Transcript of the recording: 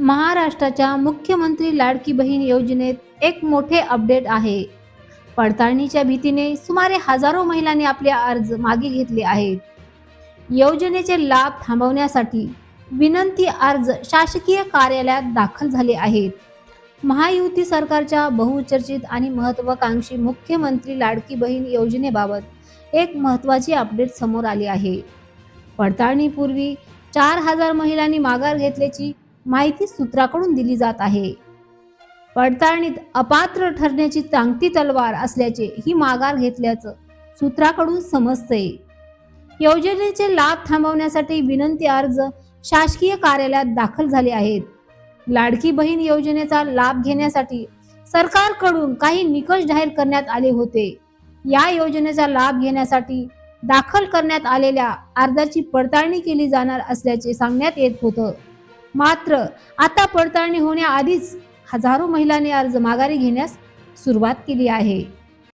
महाराष्ट्राच्या मुख्यमंत्री लाडकी बहीण योजनेत एक मोठे अपडेट आहे. पडताळणीच्या भीतीने सुमारे हजारो महिलांनी आपले अर्ज मागे घेतले आहेत. योजनेचे लाभ थांबवण्यासाठी विनंती अर्ज शासकीय कार्यालयात दाखल झाले आहेत. महायुती सरकारच्या बहुचर्चित आणि महत्वाकांक्षी मुख्यमंत्री लाडकी बहीण योजनेबाबत एक महत्वाची अपडेट समोर आली आहे. पडताळणीपूर्वी चार हजार महिलांनी माघार घेतल्याची माहिती सूत्राकडून दिली जात आहे. पडताळणीत अपात्र ठरण्याची टांगती तलवार असल्याचे ही माघार घेतल्याचं सूत्राकडून समजते योजनेचे लाभ थांबवण्यासाठी विनंती अर्ज शासकीय कार्यालयात दाखल झाले आहेत. लाडकी बहीण योजनेचा लाभ घेण्यासाठी सरकारकडून काही निकष जाहीर करण्यात आले होते. या योजनेचा लाभ घेण्यासाठी दाखल करण्यात आलेल्या अर्जाची पडताळणी केली जाणार असल्याचे सांगण्यात येत होतं. मात्र आता पडताळणी होण्याआधीच हजारो महिलांनी अर्ज माघारी घेण्यास सुरुवात केली आहे.